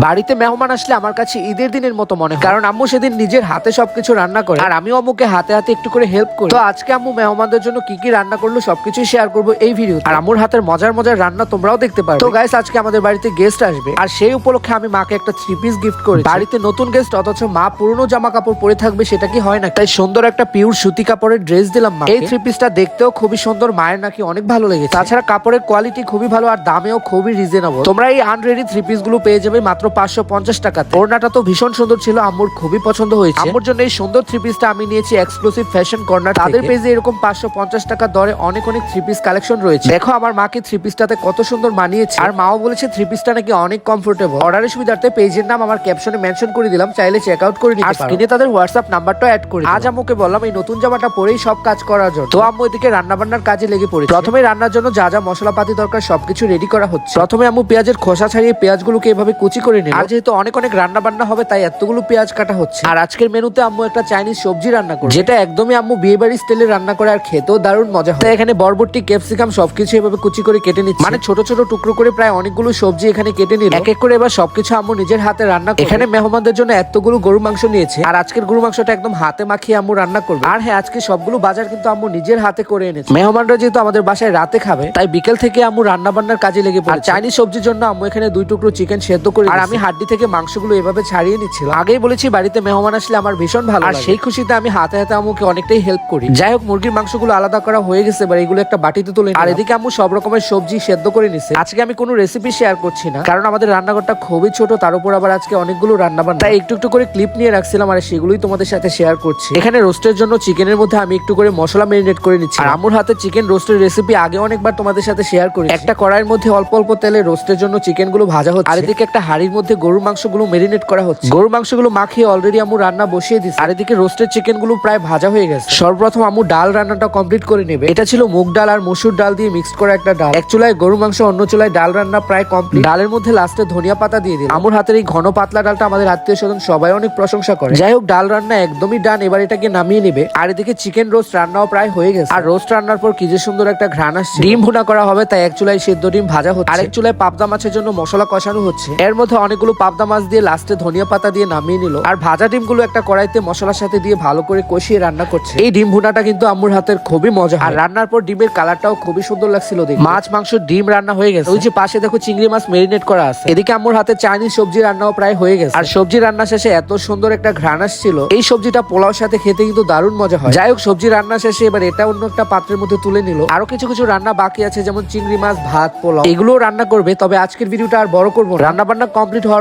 বাড়িতে মেহমান আসলে আমার কাছে ঈদের দিনের মতো মনে হয়। কারণ আম্মু সেদিন নিজের হাতে সবকিছু রান্না করে আর আমিও আম্মুকে হাতে হাতে একটু করে হেল্প করি। তো আজকে আম্মু মেহমানদের জন্য কি কি রান্না করল সবকিছু শেয়ার করব এই ভিডিও আর আম্মুর হাতের মজার মজার রান্না তোমরাও দেখতে পারো তো গাইস আজকে আমাদের বাড়িতে গেস্ট আসবে। আর সেই উপলক্ষে আমি মাকে একটা থ্রি পিস গিফট করি বাড়িতে নতুন গেস্ট অথচ মা পুরনো জামা কাপড় পরে থাকবে সেটা কি হয় না? তাই সুন্দর একটা পিওর সুতি কাপড়ের ড্রেস দিলাম মা এই থ্রি পিসটা দেখতেও খুবই সুন্দর, মায়ের নাকি অনেক ভালো লেগেছে। তাছাড়া কাপড়ের কোয়ালিটি খুবই ভালো আর দামেও খুবই রিজনেবল তোমরা এই আনরেডি থ্রি পিসগুলো পেয়ে যাবে মাত্র পাঁচশো পঞ্চাশ টাকাতে। ওড়নাটা তো ভীষণ সুন্দর ছিল আম্মুর খুবই পছন্দ হয়েছে। আম্মুর জন্য এই সুন্দর থ্রি পিসটা আমি নিয়েছি এক্সক্লুসিভ ফ্যাশন কর্নার তাদের পেজে এরকম পাঁচশো পঞ্চাশ টাকা দরে অনেক অনেক থ্রি পিস কালেকশন রয়েছে। দেখো আমার মাকে থ্রি পিসটাতে কত সুন্দর মানিয়েছে আর মাও বলেছে থ্রি পিসটা নাকি অনেক কমফোর্টেবল অর্ডারের সুবিধার্থে পেজের নাম আমার ক্যাপশনে মেনশন করে দিলাম চাইলে চেক আউট করে নিতে আর স্ক্রিনে তাদের হোয়াটসঅ্যাপ নাম্বারটা অ্যাড করে আজ আম্মুকে বললাম এই নতুন জামাটা পরেই সব কাজ করার জন্য। তো আম্মু এদিকে রান্না বান্নার কাজে লেগে পড়ে প্রথমে রান্নার জন্য যা যা মশলাপাতি দরকার সবকিছু রেডি করা হচ্ছে। প্রথমে আম্মু পেঁয়াজের খোসা ছাড়িয়ে পেঁয়াজগুলোকে এভাবে কুচি করে নিল। আর যেহেতু অনেক অনেক রান্না বান্না হবে তাই এতগুলো পেঁয়াজ কাটা হচ্ছে। আর আজকের মেনুতে আম্মু একটা চাইনিজ সবজি রান্না করে যেটা একদমই আম্মু বিয়ে বাড়ি স্টাইলে রান্না করে আর খেতেও দারুণ মজা হয়। তাই এখানে বরবটি ক্যাপসিকাম সবকিছু এভাবে কুচি করে কেটে নিচ্ছে। মানে ছোট ছোট টুকরো করে প্রায় অনেকগুলো সবজি এখানে কেটে নিল। এক এক করে এবার সবকিছু আম্মু নিজের হাতে রান্না করে এখানে মেহমানদের জন্য এতগুলো গরু মাংস নিয়েছে। আর আজকের গরু মাংসটা একদম হাতে মাখিয়ে আম্মু রান্না করবে। আর হ্যাঁ আজকে সবগুলো বাজার কিন্তু আম্মু নিজের হাতে করে এনেছে। মেহমানরা যেহেতু আমাদের বাসায় রাতে খাবে তাই বিকেল থেকে আম্মু রান্না বান্নার কাজে লেগে পড়ে আর চাইনিজ সবজির জন্য আম্মু এখানে দুই টুকরো চিকেন সেদ্ধ করে আর আমি হাড্ডি থেকে মাংসগুলো এভাবে ছাড়িয়ে নিচ্ছিলাম। আগেই বলেছি বাড়িতে মেহমান আসলে আমার ভীষণ ভালো আর সেই খুশিতে আমি হাতে হাতে আম্মুকে অনেকটাই হেল্প করি। যাই হোক মুরগির মাংসগুলো আলাদা করা হয়ে গেছে এবার এগুলো একটা বাটিতে তুলে আর এদিকে আম্মু সব রকমের সবজি সেদ্ধ করে নিছে। আজকে আমি কোনো রেসিপি শেয়ার করছি না কারণ আমাদের রান্নাঘরটা খুবই ছোট তার উপর আবার আজকে অনেকগুলো রান্না বান্না তাই একটু একটু করে ক্লিপ নিয়ে রাখছিলাম আর সেগুলোই তোমাদের সাথে শেয়ার করছি। এখানে রোস্টের জন্য চিকেনের মধ্যে আমি একটু করে মশলা মেরিনেট করে নিচ্ছি। আর আম্মুর হাতে চিকেন রোস্টের রেসিপি আগে অনেকবার তোমাদের সাথে শেয়ার করি একটা কড়াইয়ের মধ্যে অল্প অল্প তেলে রোস্টের জন্য চিকেনগুলো ভাজা হচ্ছে। আর এদিকে একটা হাড়ির মধ্যে গরুর মাংসগুলো মেরিনেট করা হচ্ছে। গরুর মাংসগুলো মাখিয়ে অলরেডি আমু রান্না বসিয়ে দিচ্ছে আর এদিকে রোস্টের চিকেনগুলো প্রায় ভাজা হয়ে গেছে। সর্বপ্রথম আম্মু ডাল রান্নাটা কমপ্লিট করে নেবে। এটা ছিল মুগ ডাল আর মসুর ডাল দিয়ে মিক্স করা একটা ডাল। এক চুলায় গরু মাংস অন্য চুলায় ডাল রান্না প্রায় কমপ্লিট ডালের মধ্যে লাস্টে ধনিয়া পাতা দিয়ে দিল আমুর হাতের এই ঘন পাতলা ডালটা আমাদের আত্মীয় স্বজন সবাই অনেক প্রশংসা করে। যাই হোক ডাল রান্না একদমই ডান এবার এটাকে নামিয়ে নেবে। আর এদিকে চিকেন রোস্ট রান্নাও প্রায় হয়ে গেছে। আর রোস্ট রান্নার পর কি যে সুন্দর একটা ঘ্রাণ আসছে। ডিম ভুনা করা হবে তাই এক চুলায় সেদ্ধ ডিম ভাজা হচ্ছে। আরেক চুলায় পাবদা মাছের জন্য মশলা কষানো হচ্ছে। এর মধ্যে অনেকগুলো পাবদা মাছ দিয়ে লাস্টে ধনিয়া পাতা দিয়ে নামিয়ে নিল। আর ভাজা ডিমগুলো একটা কড়াইতে মশলার সাথে দিয়ে ভালো করে কষিয়ে রান্না করছে। এই ডিম ভুনাটা কিন্তু আম্মুর হাতের খুবই মজা আর রান্নার পর ডিমের কালারটাও খুবই সুন্দর লাগছিল মাছ, মাংস, ডিম রান্না হয়ে গেছে। ওই যে পাশে দেখো চিংড়ি মাছ মেরিনেট করা আছে। এদিকে আম্মুর হাতে চাইনিজ সবজি রান্নাও প্রায় হয়ে গেছে। আর সবজি রান্না শেষে এত সুন্দর একটা ঘ্রাণ আসছিল, এই সবজিটা পোলাওর সাথে খেতে কিন্তু দারুণ মজা হয়। যাই হোক, সবজি রান্না শেষে এবার এটা অন্য একটা পাত্রের মধ্যে তুলে নিল। আরও কিছু কিছু রান্না বাকি আছে, যেমন চিংড়ি মাছ, ভাত, পোলাও। এগুলোও রান্না করবে, তবে আজকের ভিডিওটা আর বড় করব। রান্না বান্না কমপ্লিট হওয়ার